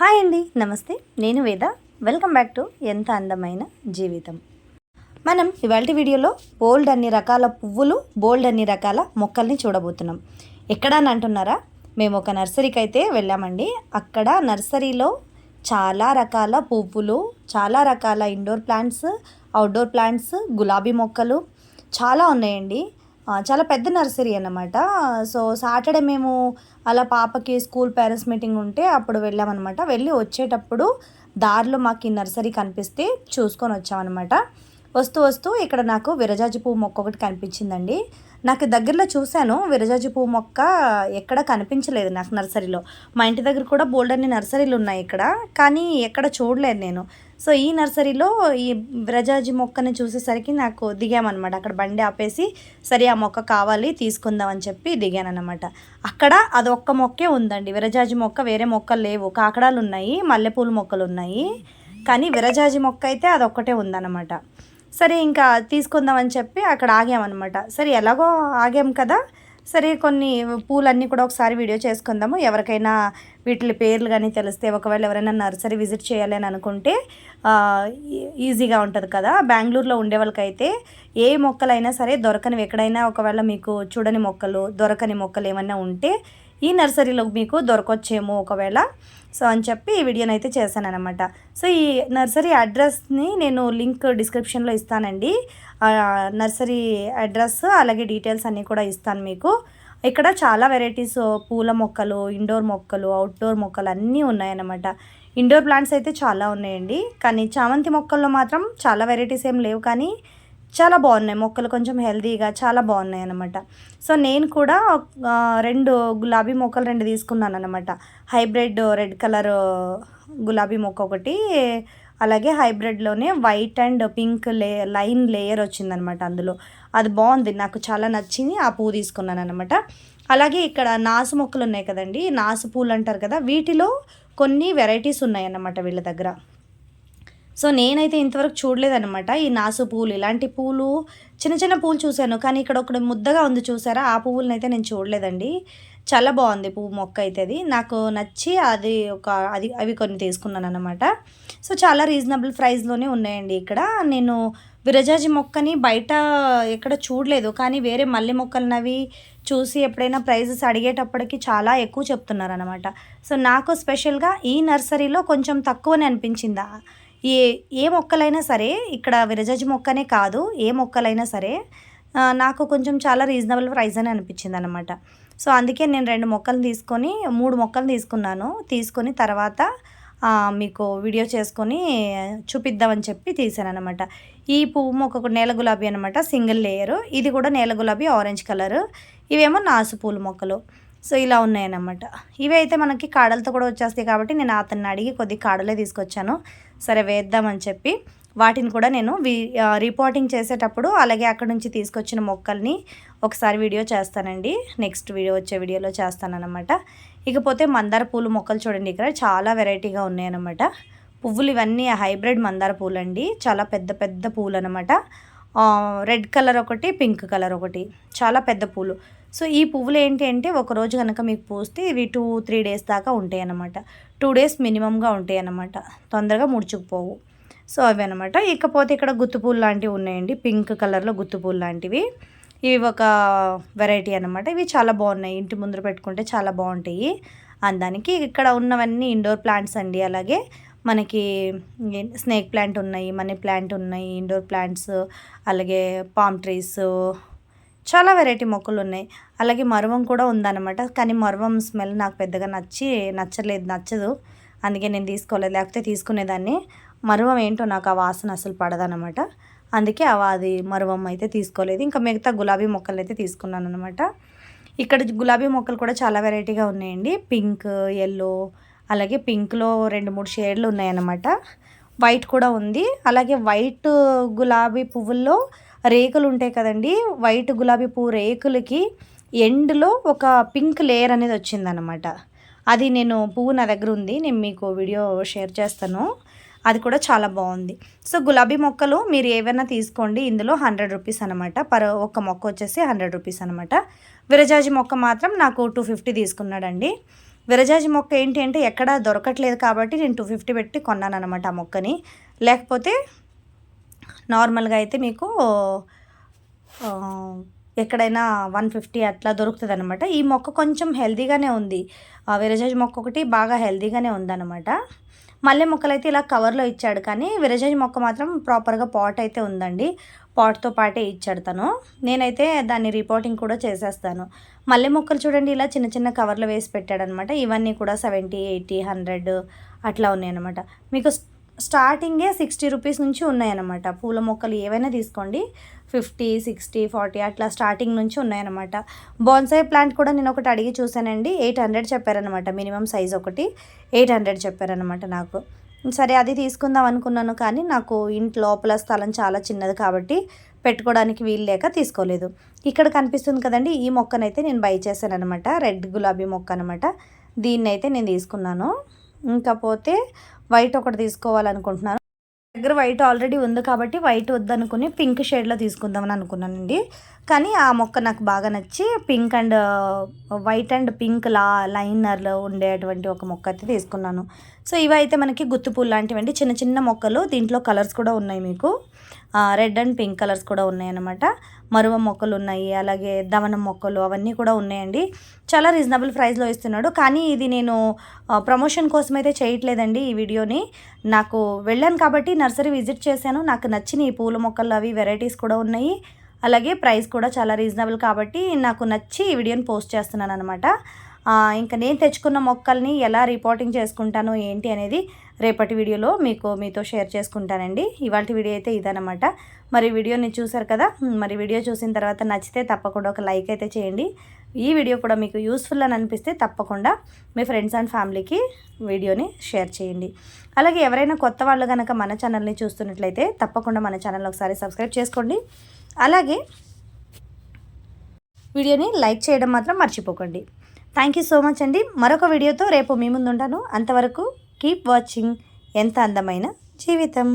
Hi అండి నమస్తే. నేను వేద. వెల్కమ్ బ్యాక్ టు ఎంత అందమైన జీవితం. మనం ఇవాళ వీడియోలో బోల్డ్ అన్ని రకాల పువ్వులు బోల్డ్ అన్ని రకాల మొక్కల్ని చూడబోతున్నాం. ఎక్కడ అని అంటున్నారా? మేము ఒక నర్సరీకి అయితే వెళ్ళామండి. అక్కడ నర్సరీలో చాలా రకాల పువ్వులు చాలా రకాల ఇండోర్ ప్లాంట్స్ అవుట్డోర్ ప్లాంట్స్ గులాబీ మొక్కలు చాలా ఉన్నాయండి. చాలా పెద్ద నర్సరీ అన్నమాట. సో సాటర్డే మేము అలా పాపకి స్కూల్ పేరెంట్స్ మీటింగ్ ఉంటే అప్పుడు వెళ్ళామన్నమాట. వెళ్ళి వచ్చేటప్పుడు దారిలో మాకు ఈ నర్సరీ కనిపిస్తే చూసుకొని వచ్చామన్నమాట. వస్తూ వస్తూ ఇక్కడ నాకు విరజాజి పువ్వు మొక్క ఒకటి కనిపించిందండి. నాకు దగ్గరలో చూశాను విరజాజి పువ్వు మొక్క ఎక్కడ కనిపించలేదు నాకు నర్సరీలో. మా ఇంటి దగ్గర కూడా బోల్డ్ అన్ని నర్సరీలు ఉన్నాయి ఇక్కడ కానీ ఎక్కడ చూడలేదు నేను. సో ఈ నర్సరీలో ఈ విరజాజి మొక్కని చూసేసరికి నాకు దిగామన్నమాట. అక్కడ బండి ఆపేసి సరే ఆ మొక్క కావాలి తీసుకుందాం అని చెప్పి దిగానన్నమాట. అక్కడ అది ఒక్క మొక్కే ఉందండి. విరజాజి మొక్క వేరే మొక్కలు లేవు. కాకడాలు ఉన్నాయి మల్లెపూల మొక్కలు ఉన్నాయి. కానీ విరజాజి మొక్క అయితే అదొక్కటే ఉందన్నమాట. సరే ఇంకా తీసుకుందామని చెప్పి అక్కడ ఆగామన్నమాట. సరే ఎలాగో ఆగాం కదా. సరే కొన్ని పూలన్నీ కూడా ఒకసారి వీడియో చేసుకుందాము. ఎవరికైనా వీటి పేర్లు కానీ తెలిస్తే ఒకవేళ ఎవరైనా నర్సరీ విజిట్ చేయాలి అని అనుకుంటే ఈజీగా ఉంటుంది కదా. బెంగళూరులో ఉండే వాళ్ళకైతే ఏ మొక్కలైనా సరే దొరకనివి. ఎక్కడైనా ఒకవేళ మీకు చూడని మొక్కలు దొరకని మొక్కలు ఏమైనా ఉంటే ఈ నర్సరీలో మీకు దొరకొచ్చేమో ఒకవేళ. సో అని చెప్పి ఈ వీడియోని అయితే చేశాను అనమాట సో ఈ నర్సరీ అడ్రస్ని నేను లింక్ డిస్క్రిప్షన్లో ఇస్తానండి. నర్సరీ అడ్రస్ అలాగే డీటెయిల్స్ అన్నీ కూడా ఇస్తాను మీకు. ఇక్కడ చాలా వెరైటీస్ పూల మొక్కలు ఇండోర్ మొక్కలు అవుట్డోర్ మొక్కలు అన్నీ ఉన్నాయన్నమాట. ఇండోర్ ప్లాంట్స్ అయితే చాలా ఉన్నాయండి. కానీ చామంతి మొక్కల్లో మాత్రం చాలా వెరైటీస్ ఏం లేవు కానీ చాలా బాగున్నాయి. మొక్కలు కొంచెం హెల్తీగా చాలా బాగున్నాయి అనమాట సో నేను కూడా రెండు గులాబీ మొక్కలు రెండు తీసుకున్నాను అనమాట హైబ్రిడ్ రెడ్ కలర్ గులాబీ మొక్క ఒకటి అలాగే హైబ్రిడ్లోనే వైట్ అండ్ పింక్ లే లైన్ లేయర్ వచ్చిందనమాట అందులో. అది బాగుంది. నాకు చాలా నచ్చింది. ఆ పువ్వు తీసుకున్నాను అనమాట అలాగే ఇక్కడ నాసు మొక్కలు ఉన్నాయి కదండి. నాసు పూలు అంటారు కదా వీటిలో కొన్ని వెరైటీస్ ఉన్నాయన్నమాట వీళ్ళ దగ్గర. సో నేనైతే ఇంతవరకు చూడలేదన్నమాట. ఈ నాసు పూలు ఇలాంటి పూలు చిన్న చిన్న పూలు చూశాను. కానీ ఇక్కడ ఒకటి ముద్దగా ఉంది చూసారా? ఆ పువ్వులను అయితే నేను చూడలేదండి. చాలా బాగుంది పువ్వు మొక్క అయితే అది నాకు నచ్చి అది ఒక అది అవి కొన్ని తీసుకున్నాను అనమాట సో చాలా రీజనబుల్ ప్రైస్లోనే ఉన్నాయండి ఇక్కడ. నేను విరజాజి మొక్కని బయట ఎక్కడ చూడలేదు. కానీ వేరే మల్లె మొక్కలనవి చూసి ఎప్పుడైనా ప్రైజెస్ అడిగేటప్పటికి చాలా ఎక్కువ చెప్తున్నారు అనమాట సో నాకు స్పెషల్గా ఈ నర్సరీలో కొంచెం తక్కువనే అనిపించిందా? ఏ ఏ మొక్కలైనా సరే ఇక్కడ విరజాజి మొక్కనే కాదు ఏ మొక్కలైనా సరే నాకు కొంచెం చాలా రీజనబుల్ ప్రైస్ అని అనిపించింది అనమాట సో అందుకే నేను రెండు మొక్కలు తీసుకొని మూడు మొక్కలు తీసుకున్నాను. తీసుకొని తర్వాత మీకు వీడియో చేసుకొని చూపిద్దామని చెప్పి తీసాను అనమాట ఈ పువ్వు మొక్క నేల గులాబీ అనమాట సింగిల్ లేయరు. ఇది కూడా నేల గులాబీ ఆరెంజ్ కలర్. ఇవేమో నాసు పూల మొక్కలు. సో ఇలా ఉన్నాయన్నమాట. ఇవి అయితే మనకి కాడలతో కూడా వచ్చేస్తాయి కాబట్టి నేను అతన్ని అడిగి కొద్ది కాడలే తీసుకొచ్చాను. సరే వేద్దామని చెప్పి వాటిని కూడా నేను రిపోర్టింగ్ చేసేటప్పుడు అలాగే అక్కడ నుంచి తీసుకొచ్చిన మొక్కల్ని ఒకసారి వీడియో చేస్తానండి. నెక్స్ట్ వీడియో వచ్చే వీడియోలో చేస్తానన్నమాట. ఇకపోతే మందార పూలు మొక్కలు చూడండి ఇక్కడ చాలా వెరైటీగా ఉన్నాయన్నమాట. పువ్వులు ఇవన్నీ హైబ్రిడ్ మందార పూలు అండి చాలా పెద్ద పెద్ద పూలు అనమాట రెడ్ కలర్ ఒకటి పింక్ కలర్ ఒకటి. చాలా పెద్ద పూలు. సో ఈ పువ్వులు ఏంటి అంటే ఒకరోజు కనుక మీకు పూస్తే ఇవి టూ త్రీ డేస్ దాకా ఉంటాయి అన్నమాట టూ డేస్ మినిమంగా ఉంటాయి అన్నమాట తొందరగా ముడుచుకుపోవు. సో అవి అనమాట ఇకపోతే ఇక్కడ గుత్తుపూలు లాంటివి ఉన్నాయండి. పింక్ కలర్లో గుత్తుపూలు లాంటివి. ఇవి ఒక వెరైటీ అనమాట ఇవి చాలా బాగున్నాయి. ఇంటి ముందర పెట్టుకుంటే చాలా బాగుంటాయి. అందానికి ఇక్కడ ఉన్నవన్నీ ఇండోర్ ప్లాంట్స్ అండి. అలాగే మనకి స్నేక్ ప్లాంట్ ఉన్నాయి మనీ ప్లాంట్ ఉన్నాయి ఇండోర్ ప్లాంట్స్ అలాగే పామ్ ట్రీస్ చాలా వెరైటీ మొక్కలు ఉన్నాయి అలాగే మరువం కూడా ఉందన్నమాట. కానీ మరువం స్మెల్ నాకు పెద్దగా నచ్చి నచ్చలేదు నచ్చదు. అందుకే నేను తీసుకోలేదు. లేకపోతే తీసుకునేదాన్ని. మరువం ఏంటో నాకు ఆ వాసన అసలు పడదనమాట అందుకే అవ అది మరువం అయితే తీసుకోలేదు. ఇంకా మిగతా గులాబీ మొక్కలు అయితే తీసుకున్నాను అనమాట ఇక్కడ గులాబీ మొక్కలు కూడా చాలా వెరైటీగా ఉన్నాయండి. పింక్ ఎల్లో అలాగే పింక్లో రెండు మూడు షేడ్లు ఉన్నాయన్నమాట. వైట్ కూడా ఉంది. అలాగే వైట్ గులాబీ పువ్వుల్లో రేకులు ఉంటాయి కదండి వైట్ గులాబీ పువ్వు రేకులకి ఎండ్లో ఒక పింక్ లేయర్ అనేది వచ్చిందనమాట అది నేను పువ్వు నా దగ్గర ఉంది నేను మీకు వీడియో షేర్ చేస్తాను. అది కూడా చాలా బాగుంది. సో గులాబీ మొక్కలు మీరు ఏవైనా తీసుకోండి ఇందులో హండ్రెడ్ రూపీస్ అనమాట పర్ ఒక మొక్క వచ్చేసి హండ్రెడ్ రూపీస్ అనమాట విరజాజి మొక్క మాత్రం నాకు టూ ఫిఫ్టీ తీసుకున్నాడండి. విరజాజి మొక్క ఏంటి అంటే ఎక్కడ దొరకట్లేదు కాబట్టి నేను టూ ఫిఫ్టీ పెట్టి కొన్నాను అనమాట ఆ మొక్కని. లేకపోతే నార్మల్గా అయితే మీకు ఎక్కడైనా వన్ ఫిఫ్టీ అట్లా దొరుకుతుంది అనమాట ఈ మొక్క కొంచెం హెల్తీగానే ఉంది. విరజాజ్ మొక్క ఒకటి బాగా హెల్తీగానే ఉందన్నమాట. మల్లె మొక్కలు అయితే ఇలా కవర్లో ఇచ్చాడు కానీ విరజాజ్ మొక్క మాత్రం ప్రాపర్గా పాట్ అయితే ఉందండి. పాట్తో పాటే ఇచ్చాడు తను. నేనైతే దాన్ని రిపోర్టింగ్ కూడా చేసేస్తాను. మల్లె మొక్కలు చూడండి ఇలా చిన్న చిన్న కవర్లో వేసి పెట్టాడనమాట ఇవన్నీ కూడా సెవెంటీ ఎయిటీ హండ్రెడ్ అట్లా ఉన్నాయన్నమాట. మీకు స్టార్టింగే సిక్స్టీ రూపీస్ నుంచి ఉన్నాయన్నమాట. పూల మొక్కలు ఏవైనా తీసుకోండి. ఫిఫ్టీ సిక్స్టీ ఫార్టీ అట్లా స్టార్టింగ్ నుంచి ఉన్నాయన్నమాట. బోన్సాయి ప్లాంట్ కూడా నేను ఒకటి అడిగి చూశానండి. ఎయిట్ హండ్రెడ్ చెప్పారనమాట మినిమం సైజ్ ఒకటి. ఎయిట్ హండ్రెడ్ చెప్పారనమాట నాకు. సరే అది తీసుకుందాం అనుకున్నాను కానీ నాకు ఇంటి లోపల స్థలం చాలా చిన్నది కాబట్టి పెట్టుకోవడానికి వీలు లేక తీసుకోలేదు. ఇక్కడ కనిపిస్తుంది కదండి ఈ మొక్కనైతే నేను బై చేశాను అనమాట రెడ్ గులాబీ మొక్క అనమాట దీన్నైతే నేను తీసుకున్నాను. ఇంకా పోతే వైట్ ఒకటి తీసుకోవాలనుకుంటున్నాను. దగ్గర వైట్ ఆల్రెడీ ఉంది కాబట్టి వైట్ వద్దనుకుని పింక్ షేడ్లో తీసుకుందామని అనుకున్నానండి. కానీ ఆ మొక్క నాకు బాగా నచ్చి pink and white and pink లా లైనర్లో ఉండేటువంటి ఒక మొక్క అయితే తీసుకున్నాను. సో ఇవైతే మనకి గుత్తుపూలు లాంటివండి. చిన్న చిన్న మొక్కలు దీంట్లో కలర్స్ కూడా ఉన్నాయి మీకు. రెడ్ అండ్ పింక్ కలర్స్ కూడా ఉన్నాయి అన్నమాట మరువ మొక్కలు ఉన్నాయి అలాగే దవనం మొక్కలు అవన్నీ కూడా ఉన్నాయండి. చాలా రీజనబుల్ ప్రైస్లో ఇస్తున్నాడు. కానీ ఇది నేను ప్రమోషన్ కోసం అయితే చేయట్లేదండి ఈ వీడియోని. నాకు వెళ్ళాను కాబట్టి నర్సరీ విజిట్ చేశాను. నాకు నచ్చిన ఈ పూల మొక్కలు అవి వెరైటీస్ కూడా ఉన్నాయి. అలాగే ప్రైస్ కూడా చాలా రీజనబుల్ కాబట్టి నాకు నచ్చి ఈ వీడియోని పోస్ట్ చేస్తున్నాను అనమాట ఇంకా నేను తెచ్చుకున్న మొక్కల్ని ఎలా రిపోర్టింగ్ చేసుకుంటాను ఏంటి అనేది రేపటి వీడియోలో మీకు మీతో షేర్ చేసుకుంటానండి. ఇవాళ వీడియో అయితే ఇదనమాట మరి వీడియోని చూసారు కదా? మరి వీడియో చూసిన తర్వాత నచ్చితే తప్పకుండా ఒక లైక్ అయితే చేయండి. ఈ వీడియో కూడా మీకు యూస్ఫుల్ అని అనిపిస్తే తప్పకుండా మీ ఫ్రెండ్స్ అండ్ ఫ్యామిలీకి వీడియోని షేర్ చేయండి. అలాగే ఎవరైనా కొత్త వాళ్ళు కనుక మన ఛానల్ని చూస్తున్నట్లయితే తప్పకుండా మన ఛానల్ ఒకసారి సబ్స్క్రైబ్ చేసుకోండి. అలాగే వీడియోని లైక్ చేయడం మాత్రం మర్చిపోకండి. థ్యాంక్ యూ సో మచ్ అండి. మరొక వీడియోతో రేపు మీ ముందు ఉంటాను అంతవరకు కీప్ వాచింగ్ ఎంత అందమైన జీవితం.